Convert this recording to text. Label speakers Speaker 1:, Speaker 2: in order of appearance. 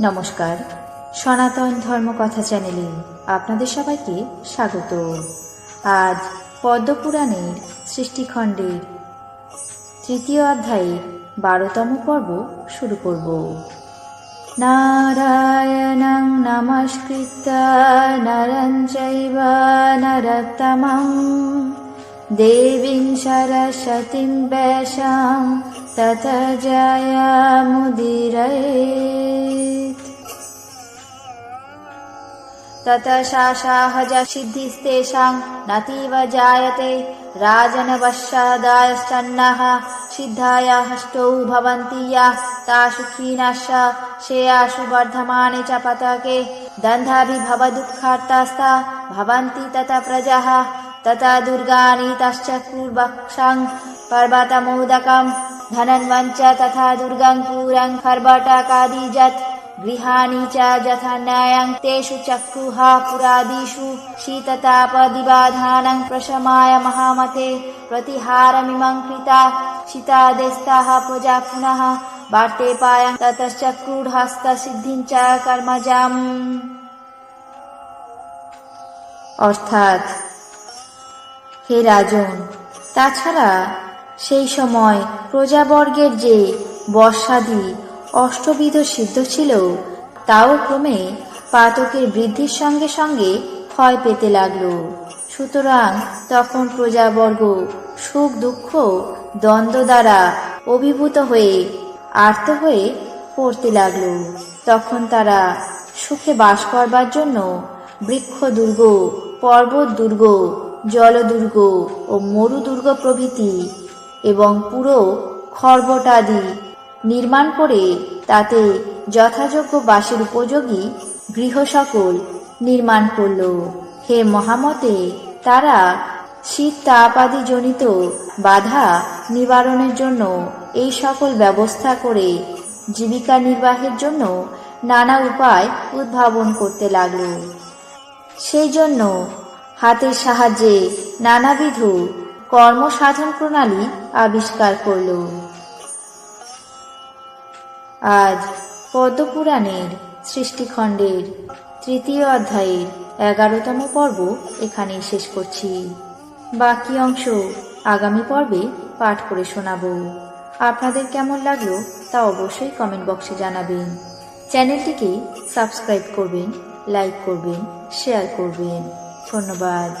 Speaker 1: নমস্কার। সনাতন ধর্মকথা চ্যানেলে আপনাদের সবাইকে স্বাগত। আজ পদ্মপুরাণের সৃষ্টিখণ্ডের তৃতীয় অধ্যায়ের বারোতম পর্ব শুরু করব। নারায়ণং নমস্কৃত্য, নরং চৈব देवीं सरस्वतीं पेषां तत जयामुदिरये तत शाशाहज सिद्धिस्तेषां नतीव जायते राजनवशदायश्चन्नः सिद्धाया हष्टौ भवन्ति या ता सुखीनाश्च श्रेयासु वर्धमाने च पतके दन्धाभिभवदुःखार्तास्ता भवन्ति तत प्रजः। तथा दुर्गानि तश्चक्रुर्वक्षं पर्वतमोदकं धनन्वञ्च तथा दुर्गं पुरं खर्वटकादिजत् गृहाणि च यथा न्यायं तेषु चक्रुः पुरादिषु शीततापदिबाधानं प्रशमाय महामते प्रतिहारमिमं कृता शीतादेस्ताः प्रजा पुनः वार्तेपायं ततश्चक्रुर्हस्तसिद्धिं च कर्मजाम् অর্থাৎ হে রাজন, তাছাড়া সেই সময় প্রজাবর্গের যে বর্ষাদি অষ্টবিধ সিদ্ধ ছিল, তাও ক্রমে পাতকের বৃদ্ধির সঙ্গে সঙ্গে ক্ষয় পেতে লাগল। সুতরাং তখন প্রজাবর্গ সুখ দুঃখ দ্বন্দ্ব দ্বারা অভিভূত হয়ে আর্ত হয়ে পড়তে লাগল। তখন তারা সুখে বাস করবার জন্য বৃক্ষ দুর্গ পর্বত দুর্গ জলদুর্গ ও মরুদুর্গ প্রভৃতি এবং পুরো খর্বটাদি নির্মাণ করে তাতে যথাযোগ্য বাসের উপযোগী গৃহ সকল নির্মাণ করল। হে মহামতে, তারা শীত তাপাদি জনিত বাধা নিবারণের জন্য এই সকল ব্যবস্থা করে জীবিকা নির্বাহের জন্য নানা উপায় উদ্ভাবন করতে লাগল। সেই জন্য হাতের সাহায্যে নানাবিধ কর্মসাধন প্রণালী আবিষ্কার করল। আজ পদ্মপুরাণের সৃষ্টিখণ্ডের তৃতীয় অধ্যায়ের এগারোতম পর্ব এখানেই শেষ করছি। বাকি অংশ আগামী পর্বে পাঠ করে শোনাব। আপনাদের কেমন লাগল তা অবশ্যই কমেন্ট বক্সে জানাবেন। চ্যানেলটিকে সাবস্ক্রাইব করবেন, লাইক করবেন, শেয়ার করবেন। ধন্যবাদ।